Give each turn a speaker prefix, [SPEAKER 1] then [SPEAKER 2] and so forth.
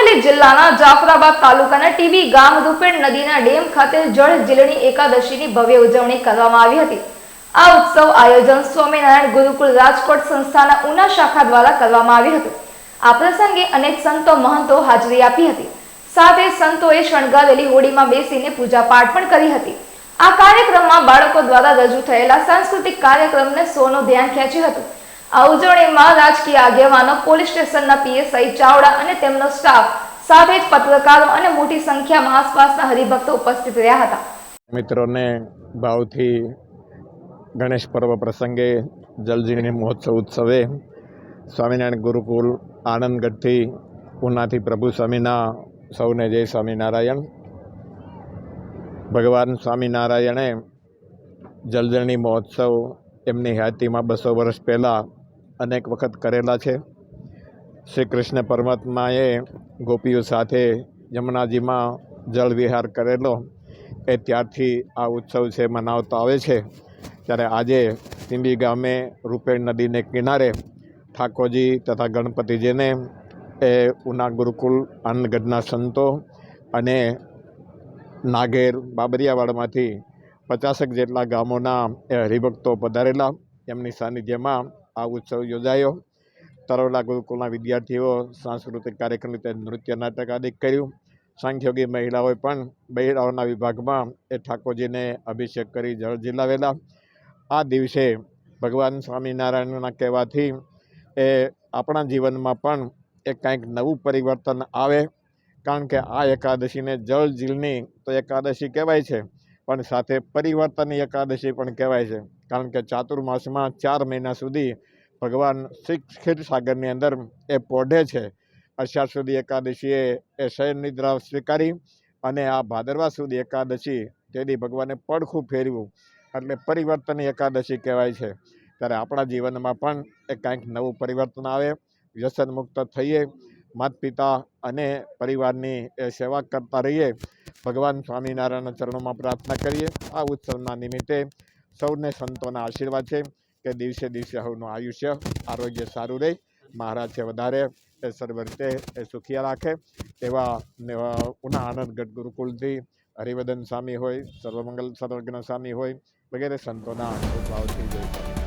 [SPEAKER 1] અમરેલી જિલ્લાના જાફરાબાદ તાલુકાના ટીબી ગામ રૂપેણ નદીના ડેમ ખાતે જળ જીલણી એકાદશીની ભવ્ય ઉજવણી કરવામાં આવી હતી. આ ઉત્સવ આયોજન સ્વામિનારાયણ ગુરુકુળ રાજકોટ સંસ્થાના ઉના શાખા દ્વારા કરવામાં આવ્યું હતું. આ પ્રસંગે અનેક સંતો મહંતો હાજરી આપી હતી. સાથે સંતોએ શણગારેલી હોડીમાં બેસીને પૂજાપાઠ પણ કરી હતી. આ કાર્યક્રમમાં બાળકો દ્વારા રજૂ થયેલા સાંસ્કૃતિક કાર્યક્રમને સૌનું ધ્યાન ખેંચ્યું હતું. આ રાજકીય આગેવાનો, પોલીસ સ્ટેશનના પીએસઆઈ ચાવડા અને તેમનો સ્ટાફ સાથે જ પત્રકારો અને મોટી સંખ્યામાં આસપાસના હરિભક્તો ઉપસ્થિત રહ્યા હતા.
[SPEAKER 2] મિત્રોને ભાવથી ગણેશ પર્વ પ્રસંગે જલજીની મહોત્સવ ઉત્સવે સ્વામિનારાયણ ગુરુકુલ આનંદગઢથી ઉનાથી પ્રભુ સ્વામીના, સૌને જય સ્વામિનારાયણ. ભગવાન સ્વામિનારાયણે જલજરણી મહોત્સવ એમની હયાતીમાં બસો વર્ષ પહેલાં અનેક વખત કરેલા છે. શ્રી કૃષ્ણ પરમાત્માએ ગોપીઓ સાથે યમુનાજીમાં જળ વિહાર કરેલો. એ ત્યારથી આ ઉત્સવ છે મનાવતો આવે છે. ત્યારે આજે ટીંબી ગામે રૂપેણ નદીને કિનારે ઠાકોરજી તથા ગણપતિજીને એ ઉના ગુરુકુલ આનંદગઢના સંતો અને નાગેર બાબરિયાવાડમાંથી પચાસેક જેટલા ગામોના એ હરિભક્તો પધારેલા. એમની સાનિધ્યમાં આ ઉત્સવ યોજાયો. તરોલા ગુરુકુલના વિદ્યાર્થીઓ સાંસ્કૃતિક કાર્યક્રમ રીતે નૃત્ય નાટક આદિ કર્યું. સાંખ્યોગી મહિલાઓએ પણ મહિલાઓના વિભાગમાં એ ઠાકોરજીને અભિષેક કરી જળ ઝીલાવેલા આ દિવસે ભગવાન સ્વામિનારાયણના કહેવાથી એ આપણા જીવનમાં પણ એ કાંઈક નવું પરિવર્તન આવે. કારણ કે આ એકાદશીને જળ ઝીલની તો એકાદશી કહેવાય છે. પણ સાથે પરિવર્તનની એકાદશી પણ કહેવાય છે. કારણ કે ચાતુર્માસમાં ચાર મહિના સુધી ભગવાન શ્રી ક્ષીરસાગરની અંદર એ પોઢે છે. અત્યાર સુધી એકાદશીએ એ શયન નિદ્રા સ્વીકારી અને આ ભાદરવા સુધી એકાદશી તેથી ભગવાને પડખું ફેરવ્યું. એટલે પરિવર્તનની એકાદશી કહેવાય છે. ત્યારે આપણા જીવનમાં પણ એ કાંઈક નવું પરિવર્તન આવે, વ્યસન મુક્ત થઈએ માતા પિતા અને પરિવારની સેવા કરતા રહીએ. ભગવાન સ્વામિનારાયણના ચરણોમાં પ્રાર્થના કરીએ. આ ઉત્સવના નિમિત્તે સૌને સંતોના આશીર્વાદ છે કે દિવસે દિવસે સૌનું આયુષ્ય આરોગ્ય સારું રહે. મહારાજ વધારે એ સર્વ રીતે એ સુખી રાખે. એવા ને, આનંદ ઉના આનંદગઢ ગુરુકુલથી હરિવદન સ્વામી હોય સર્વમંગલ સર્વજ્ઞ સ્વામી હોય વગેરે સંતોના ભાવથી જોઈ